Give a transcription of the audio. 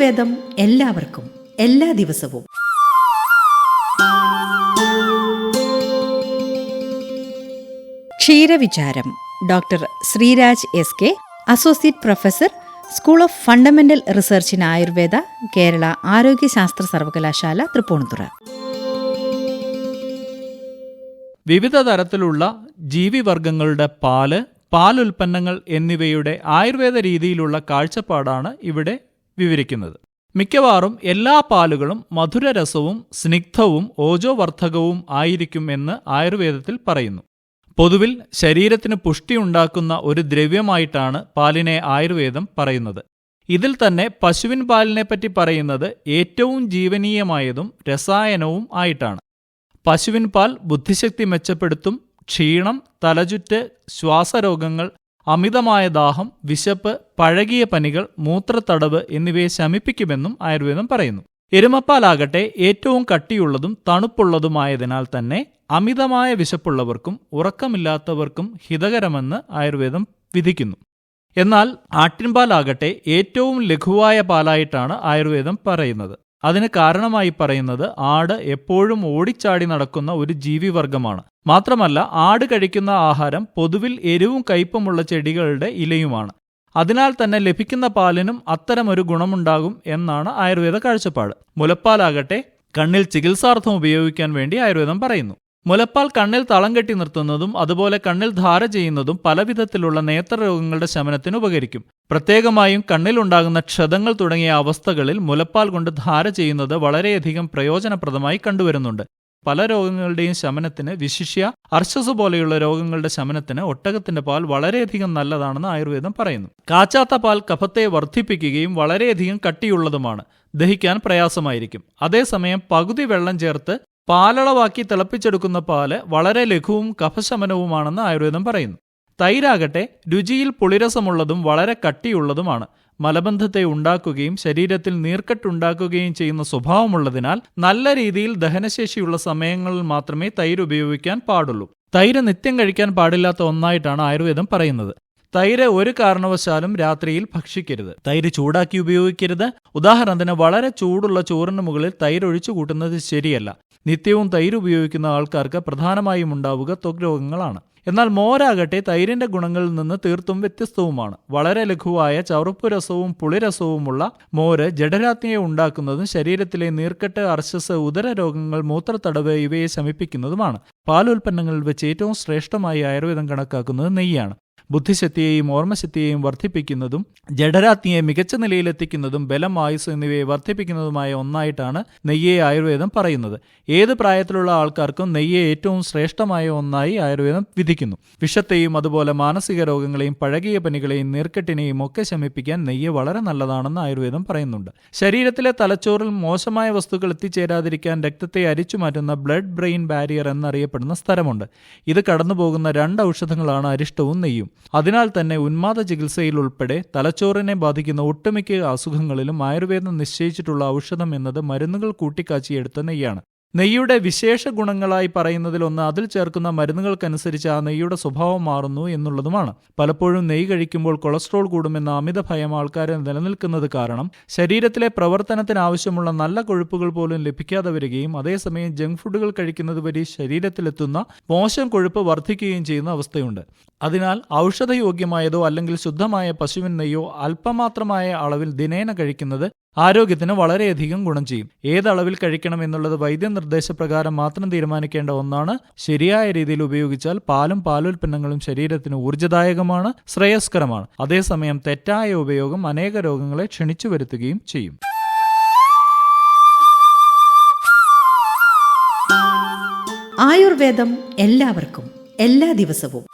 ആയുർവേദം എല്ലാവർക്കും എല്ലാ ദിവസവും. ക്ഷീരവിചാരം doctor Sreeraj S K associate professor school of fundamental research in Ayurveda Kerala ആരോഗ്യശാസ്ത്ര സർവകലാശാല തൃപ്പൂണിത്തുറ. വിവിധ തരത്തിലുള്ള ജീവിവർഗങ്ങളുടെ പാൽ പാലുൽപ്പന്നങ്ങൾ എന്നിവയുടെ ആയുർവേദ രീതിയിലുള്ള കാഴ്ചപ്പാടാണ് ഇവിടെ വിവരിക്കുന്നത്. മിക്കവാറും എല്ലാ പാലുകളും മധുരരസവും സ്നിഗ്ധവും ഓജോവർദ്ധകവും ആയിരിക്കും എന്ന് ആയുർവേദത്തിൽ പറയുന്നു. പൊതുവിൽ ശരീരത്തിന് പുഷ്ടിയുണ്ടാക്കുന്ന ഒരു ദ്രവ്യമായിട്ടാണ് പാലിനെ ആയുർവേദം പറയുന്നത്. ഇതിൽ തന്നെ പശുവിൻ പാലിനെപ്പറ്റി പറയുന്നത് ഏറ്റവും ജീവനീയമായതും രസായനവും ആയിട്ടാണ്. പശുവിൻ പാൽ ബുദ്ധിശക്തി മെച്ചപ്പെടുത്തും ക്ഷീണം തലചുറ്റ് ശ്വാസരോഗങ്ങൾ അമിതമായ ദാഹം വിശപ്പ് പഴകിയ പനികൾ മൂത്രത്തടവ് എന്നിവയെ ശമിപ്പിക്കുമെന്നും ആയുർവേദം പറയുന്നു. എരുമപ്പാലാകട്ടെ ഏറ്റവും കട്ടിയുള്ളതും തണുപ്പുള്ളതുമായതിനാൽ തന്നെ അമിതമായ വിശപ്പുള്ളവർക്കും ഉറക്കമില്ലാത്തവർക്കും ഹിതകരമെന്ന് ആയുർവേദം വിധിക്കുന്നു. എന്നാൽ ആട്ടിൻപാലാകട്ടെ ഏറ്റവും ലഘുവായ പാലായിട്ടാണ് ആയുർവേദം പറയുന്നത്. അതിന് കാരണമായി പറയുന്നത് ആട് എപ്പോഴും ഓടിച്ചാടി നടക്കുന്ന ഒരു ജീവിവർഗമാണ് മാത്രമല്ല ആട് കഴിക്കുന്ന ആഹാരം പൊതുവിൽ എരിവും കയ്പുമുള്ള ചെടികളുടെ ഇലയുമാണ്. അതിനാൽ തന്നെ ലഭിക്കുന്ന പാലിനും അത്തരമൊരു ഗുണമുണ്ടാകും എന്നാണ് ആയുർവേദ കാഴ്ചപ്പാട്. മുലപ്പാലാകട്ടെ കണ്ണിൽ ചികിത്സാർത്ഥം ഉപയോഗിക്കാൻ വേണ്ടി ആയുർവേദം പറയുന്നു. മുലപ്പാൽ കണ്ണിൽ തളം കെട്ടി നിർത്തുന്നതും അതുപോലെ കണ്ണിൽ ധാര ചെയ്യുന്നതും പലവിധത്തിലുള്ള നേത്രരോഗങ്ങളുടെ ശമനത്തിന് ഉപകരിക്കും. പ്രത്യേകമായും കണ്ണിലുണ്ടാകുന്ന ക്ഷതങ്ങൾ തുടങ്ങിയ അവസ്ഥകളിൽ മുലപ്പാൽ കൊണ്ട് ധാര ചെയ്യുന്നത് വളരെയധികം പ്രയോജനപ്രദമായി കണ്ടുവരുന്നുണ്ട്. പല രോഗങ്ങളുടെയും ശമനത്തിന് വിശിഷ്യ അർശസ് പോലെയുള്ള രോഗങ്ങളുടെ ശമനത്തിന് ഒട്ടകത്തിന്റെ പാൽ വളരെയധികം നല്ലതാണെന്ന് ആയുർവേദം പറയുന്നു. കാച്ചാത്ത പാൽ കഫത്തെ വർദ്ധിപ്പിക്കുകയും വളരെയധികം കട്ടിയുള്ളതുമാണ്. ദഹിക്കാൻ പ്രയാസമായിരിക്കും. അതേസമയം പകുതി വെള്ളം ചേർത്ത് പാലളവാക്കി തിളപ്പിച്ചെടുക്കുന്ന പാൽ വളരെ ലഘുവും കഫശമനവുമാണെന്ന് ആയുർവേദം പറയുന്നു. തൈരാകട്ടെ രുചിയിൽ പുളിരസമുള്ളതും വളരെ കട്ടിയുള്ളതുമാണ്. മലബന്ധത്തെ ഉണ്ടാക്കുകയും ശരീരത്തിൽ നീർക്കെട്ടുണ്ടാക്കുകയും ചെയ്യുന്ന സ്വഭാവമുള്ളതിനാൽ നല്ല രീതിയിൽ ദഹനശേഷിയുള്ള സമയങ്ങളിൽ മാത്രമേ തൈര് ഉപയോഗിക്കാൻ പാടുള്ളൂ. തൈര് നിത്യം കഴിക്കാൻ പാടില്ലാത്ത ഒന്നായിട്ടാണ് ആയുർവേദം പറയുന്നത്. തൈര് ഒരു കാരണവശാലും രാത്രിയിൽ ഭക്ഷിക്കരുത്. തൈര് ചൂടാക്കി ഉപയോഗിക്കരുത്. ഉദാഹരണത്തിന് വളരെ ചൂടുള്ള ചോറിന് മുകളിൽ തൈര് ഒഴിച്ചു കൂട്ടുന്നത് ശരിയല്ല. നിത്യവും തൈര് ഉപയോഗിക്കുന്ന ആൾക്കാർക്ക് പ്രധാനമായും ഉണ്ടാവുക ത്വക് രോഗങ്ങളാണ്. എന്നാൽ മോരാകട്ടെ തൈരിന്റെ ഗുണങ്ങളിൽ നിന്ന് തീർത്തും വ്യത്യസ്തവുമാണ്. വളരെ ലഘുവായ ചവറുപ്പ് രസവും പുളിരസവുമുള്ള മോര് ജഡരാജ്ഞയെ ഉണ്ടാക്കുന്നതും ശരീരത്തിലെ നീർക്കെട്ട് അർശസ് ഉദര രോഗങ്ങൾ മൂത്രത്തടവ് ഇവയെ ശമിപ്പിക്കുന്നതുമാണ്. പാലുൽപ്പന്നങ്ങളിൽ വെച്ച് ഏറ്റവും ശ്രേഷ്ഠമായി ആയുർവേദം കണക്കാക്കുന്നത് നെയ്യാണ്. ബുദ്ധിശക്തിയെയും ഓർമ്മശക്തിയെയും വർദ്ധിപ്പിക്കുന്നതും ജഡരാജ്ഞിയെ മികച്ച നിലയിലെത്തിക്കുന്നതും ബലം ആയുസ് എന്നിവയെ വർദ്ധിപ്പിക്കുന്നതുമായ ഒന്നായിട്ടാണ് നെയ്യെ ആയുർവേദം പറയുന്നത്. ഏത് പ്രായത്തിലുള്ള ആൾക്കാർക്കും നെയ്യെ ഏറ്റവും ശ്രേഷ്ഠമായ ഒന്നായി ആയുർവേദം വിധിക്കുന്നു. വിഷത്തെയും അതുപോലെ മാനസിക രോഗങ്ങളെയും പഴകിയ പനികളെയും നീർക്കെട്ടിനെയും ഒക്കെ ശമിപ്പിക്കാൻ നെയ്യ് വളരെ നല്ലതാണെന്ന് ആയുർവേദം പറയുന്നുണ്ട്. ശരീരത്തിലെ തലച്ചോറിൽ മോശമായ വസ്തുക്കൾ എത്തിച്ചേരാതിരിക്കാൻ രക്തത്തെ അരിച്ചു മാറ്റുന്ന ബ്ലഡ് ബ്രെയിൻ ബാരിയർ എന്നറിയപ്പെടുന്ന സ്ഥലമുണ്ട്. ഇത് കടന്നുപോകുന്ന രണ്ട് ഔഷധങ്ങളാണ് അരിഷ്ടവും നെയ്യും. അതിനാൽ തന്നെ ഉന്മാദ ചികിത്സയിൽ ഉൾപ്പെടെ തലച്ചോറിനെ ബാധിക്കുന്ന ഒട്ടുമിക്ക അസുഖങ്ങളിലും ആയുർവേദം നിശ്ചയിച്ചിട്ടുള്ള ഔഷധം എന്നത് മരുന്നുകൾ കൂട്ടിക്കാച്ചിയെടുത്ത നെയ്യാണ്. നെയ്യുടെ വിശേഷ ഗുണങ്ങളായി പറയുന്നതിലൊന്ന് അതിൽ ചേർക്കുന്ന മരുന്നുകൾക്കനുസരിച്ച് ആ നെയ്യുടെ സ്വഭാവം മാറുന്നു എന്നുള്ളതുമാണ്. പലപ്പോഴും നെയ്യ് കഴിക്കുമ്പോൾ കൊളസ്ട്രോൾ കൂടുമെന്ന അമിത ഭയം ആൾക്കാരെ നിലനിൽക്കുന്നത് കാരണം ശരീരത്തിലെ പ്രവർത്തനത്തിന് ആവശ്യമുള്ള നല്ല കൊഴുപ്പുകൾ പോലും ലഭിക്കാതെ വരികയും അതേസമയം ജങ്ക് ഫുഡുകൾ കഴിക്കുന്നത് വഴി ശരീരത്തിലെത്തുന്ന മോശം കൊഴുപ്പ് വർദ്ധിക്കുകയും ചെയ്യുന്ന അവസ്ഥയുണ്ട്. അതിനാൽ ഔഷധയോഗ്യമായതോ അല്ലെങ്കിൽ ശുദ്ധമായ പശുവിൻ നെയ്യോ അല്പമാത്രമായ അളവിൽ ദിനേന കഴിക്കുന്നത് ആരോഗ്യത്തിന് വളരെയധികം ഗുണം ചെയ്യും. ഏതളവിൽ കഴിക്കണം എന്നുള്ളത് വൈദ്യനിർദ്ദേശപ്രകാരം മാത്രം തീരുമാനിക്കേണ്ട ഒന്നാണ്. ശരിയായ രീതിയിൽ ഉപയോഗിച്ചാൽ പാലും പാലുൽപ്പന്നങ്ങളും ശരീരത്തിന് ഊർജദായകമാണ് ശ്രേയസ്കരമാണ്. അതേസമയം തെറ്റായ ഉപയോഗം അനേക രോഗങ്ങളെ ക്ഷണിച്ചു വരുത്തുകയും ചെയ്യും. ആയുർവേദം എല്ലാവർക്കും എല്ലാ ദിവസവും.